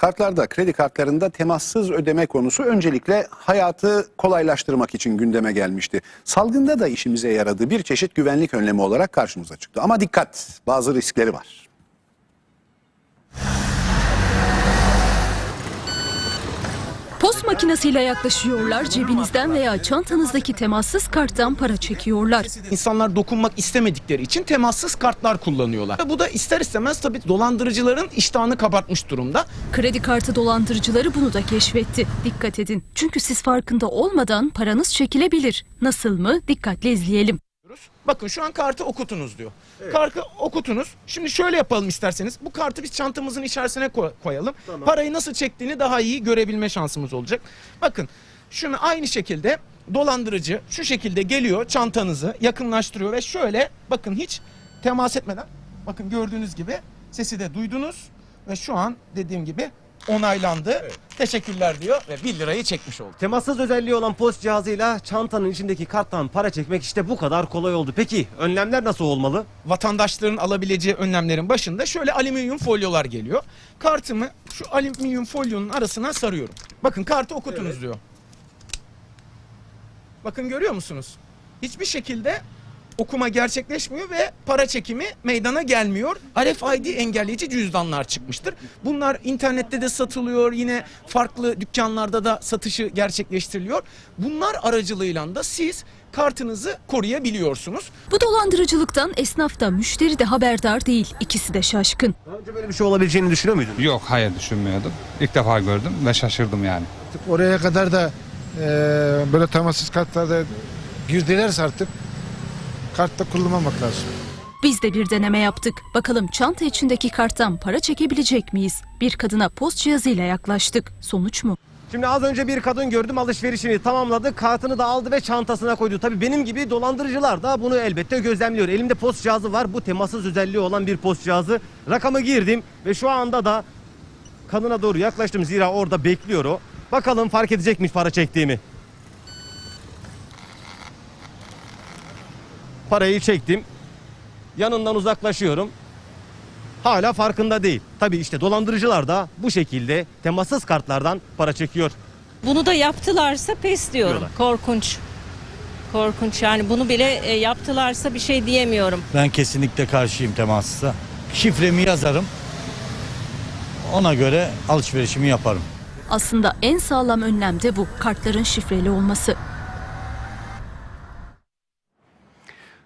Kartlarda, kredi kartlarında temassız ödeme konusu öncelikle hayatı kolaylaştırmak için gündeme gelmişti. Salgında da işimize yaradığı bir çeşit güvenlik önlemi olarak karşımıza çıktı. Ama dikkat, bazı riskleri var. Post makinesiyle yaklaşıyorlar, cebinizden veya çantanızdaki temassız karttan para çekiyorlar. İnsanlar dokunmak istemedikleri için temassız kartlar kullanıyorlar. Bu da ister istemez tabii dolandırıcıların iştahını kabartmış durumda. Kredi kartı dolandırıcıları bunu da keşfetti. Dikkat edin. Çünkü siz farkında olmadan paranız çekilebilir. Nasıl mı? Dikkatle izleyelim. Bakın şu an kartı okutunuz diyor. Kartı okutunuz. Şimdi şöyle yapalım isterseniz. Bu kartı biz çantamızın içerisine koy- koyalım. Parayı nasıl çektiğini daha iyi görebilme şansımız olacak. Bakın şunu aynı şekilde dolandırıcı şu şekilde geliyor çantanızı yakınlaştırıyor ve şöyle bakın hiç temas etmeden bakın gördüğünüz gibi sesi de duydunuz ve şu an dediğim gibi onaylandı. Teşekkürler diyor ve 1 lirayı çekmiş oldu. Temassız özelliği olan post cihazıyla çantanın içindeki karttan para çekmek işte bu kadar kolay oldu. Peki önlemler nasıl olmalı? vatandaşların alabileceği önlemlerin başında şöyle alüminyum folyolar geliyor. Kartımı şu alüminyum folyonun arasına sarıyorum. Bakın kartı okutunuz diyor. Bakın görüyor musunuz? Hiçbir şekilde okuma gerçekleşmiyor ve para çekimi meydana gelmiyor. RFID engelleyici cüzdanlar çıkmıştır. Bunlar internette de satılıyor. Yine farklı dükkanlarda da satışı gerçekleştiriliyor. Bunlar aracılığıyla da siz kartınızı koruyabiliyorsunuz. Bu dolandırıcılıktan esnaf da müşteri de haberdar değil. İkisi de şaşkın. Daha önce böyle bir şey olabileceğini düşünüyor muydun? Yok hayır düşünmüyordum. İlk defa gördüm ve şaşırdım yani. Oraya kadar da e, böyle temassız kartlarda girdilerse artık kartta kullanmamak lazım. Biz de bir deneme yaptık. Bakalım çanta içindeki karttan para çekebilecek miyiz? Bir kadına post cihazıyla yaklaştık. Sonuç mu? Şimdi az önce bir kadın gördüm alışverişini tamamladı. Kartını da aldı ve çantasına koydu. Tabii benim gibi dolandırıcılar da bunu elbette gözlemliyor. Elimde post cihazı var. Bu temassız özelliği olan bir post cihazı. Rakamı girdim ve şu anda da kadına doğru yaklaştım. Zira orada bekliyor o. Bakalım fark edecekmiş para çektiğimi. Parayı çektim. Yanından uzaklaşıyorum. Hala farkında değil. Tabii işte dolandırıcılar da bu şekilde temassız kartlardan para çekiyor. Bunu da yaptılarsa pes diyorum. Diyorlar. Korkunç. Korkunç yani bunu bile e, yaptılarsa bir şey diyemiyorum. Ben kesinlikle karşıyım temassa. Şifremi yazarım. Ona göre alışverişimi yaparım. Aslında en sağlam önlem de bu. Kartların şifreli olması.